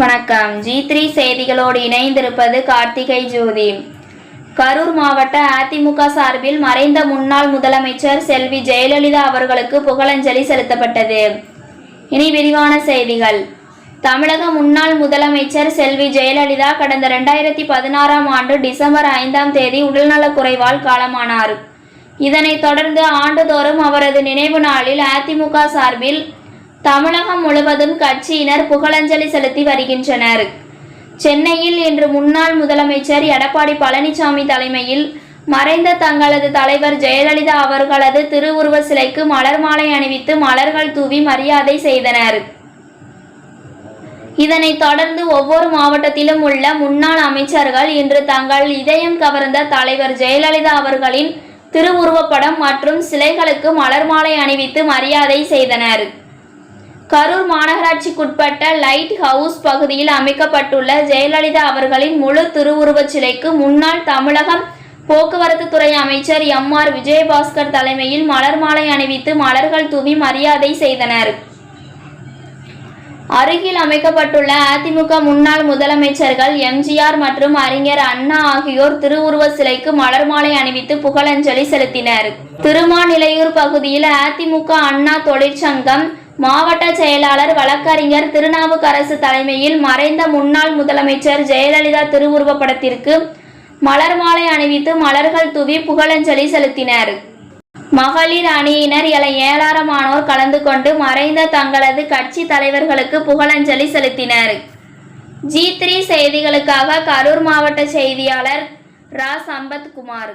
வணக்கம். G three செய்திகளோடு இணைந்திருப்பது கார்த்திகை ஜோதி. கரூர் மாவட்ட அதிமுக சார்பில் மறைந்த முன்னாள் முதலமைச்சர் செல்வி ஜெயலலிதா அவர்களுக்கு புகழஞ்சலி செலுத்தப்பட்டது. இனி விரிவான செய்திகள். தமிழக முன்னாள் முதலமைச்சர் செல்வி ஜெயலலிதா கடந்த ரெண்டாயிரத்தி பதினாறாம் ஆண்டு டிசம்பர் ஐந்தாம் தேதி உடல்நலக்குறைவால் காலமானார். இதனைத் தொடர்ந்து ஆண்டுதோறும் அவரது நினைவு நாளில் அதிமுக சார்பில் தமிழகம் முழுவதும் கட்சியினர் புகழஞ்சலி செலுத்தி வருகின்றனர். சென்னையில் இன்று முன்னாள் முதலமைச்சர் எடப்பாடி பழனிசாமி தலைமையில் மறைந்த தங்களது தலைவர் ஜெயலலிதா அவர்களது திருவுருவ சிலைக்கு மலர் மாலை அணிவித்து மலர்கள் தூவி மரியாதை செய்தனர். இதனைத் தொடர்ந்து ஒவ்வொரு மாவட்டத்திலும் உள்ள முன்னாள் அமைச்சர்கள் இன்று தங்கள் இதயம் கவர்ந்த தலைவர் ஜெயலலிதா அவர்களின் திருவுருவப்படம் மற்றும் சிலைகளுக்கு மலர் மாலை அணிவித்து மரியாதை செய்தனர். கரூர் மாநகராட்சிக்குட்பட்ட லைட் ஹவுஸ் பகுதியில் அமைக்கப்பட்டுள்ள ஜெயலலிதா அவர்களின் முழு திருவுருவச் சிலைக்கு முன்னாள் தமிழகம் போக்குவரத்து துறை அமைச்சர் எம் ஆர் விஜயபாஸ்கர் தலைமையில் மலர் மாலை அணிவித்து மலர்கள் தூவி மரியாதை செய்தனர். அருகில் அமைக்கப்பட்டுள்ள அதிமுக முன்னாள் முதலமைச்சர்கள் எம்ஜிஆர் மற்றும் அறிஞர் அண்ணா ஆகியோர் திருவுருவ சிலைக்கு மலர் மாலை அணிவித்து புகழஞ்சலி செலுத்தினர். திருமாநிலையூர் பகுதியில் அதிமுக அண்ணா தொழிற்சங்கம் மாவட்ட செயலாளர் வழக்கறிஞர் திருநாவுக்கரசு தலைமையில் மறைந்த முன்னாள் முதலமைச்சர் ஜெயலலிதா திருவுருவப்படத்திற்கு மலர் மாலை அணிவித்து மலர்கள் தூவி புகழஞ்சலி செலுத்தினர். மகளிர் அணியினர் என ஏராளமானோர் கலந்து கொண்டு மறைந்த தங்களது கட்சி தலைவர்களுக்கு புகழஞ்சலி செலுத்தினர். ஜி த்ரீ செய்திகளுக்காக கரூர் மாவட்ட செய்தியாளர் ரா சம்பத்குமார்